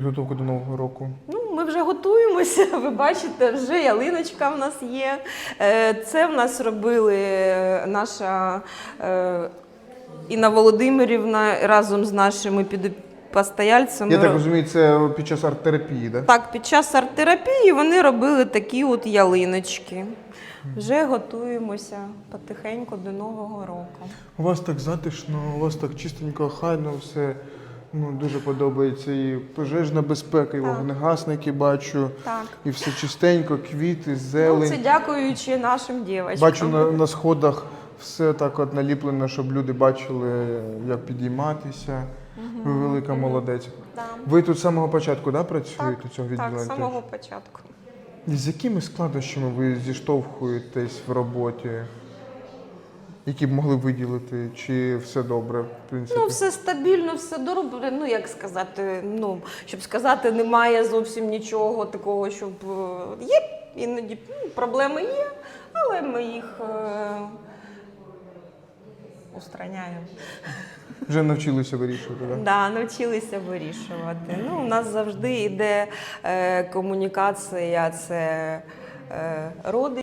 Підготовку до Нового року. Ну, ми вже готуємося. Ви бачите, вже ялиночка в нас є. Е, Це в нас робили наша е, Інна Володимирівна разом з нашими підпостояльцями. Я так розумію, це під час арт-терапії, так? Так, під час арт-терапії вони робили такі от ялиночки. Вже готуємося потихеньку до Нового року. У вас так затишно, у вас так чистенько, хайно все. Ну, дуже подобається і пожежна безпека, і Так. вогнегасники бачу, Так. і все чистенько, квіти, Ну, зелень. це дякуючи нашим дівчатам. Бачу на, на сходах все так от наліплено, щоб люди бачили, як підійматися. Ви велика молодець. Да. Ви тут з самого початку да, працюєте цього Так, з самого початку. І з якими складнощами ви зіштовхуєтесь в роботі? Які б могли виділити? Чи все добре, в принципі? Ну, все стабільно, все добре. Ну, як сказати, ну, щоб сказати, немає зовсім нічого такого, щоб е, є іноді ну, проблеми є, але ми їх е, устраняємо. Вже навчилися вирішувати, так? Да, навчилися вирішувати. Ну, у нас завжди йде е, комунікація, це е, роди.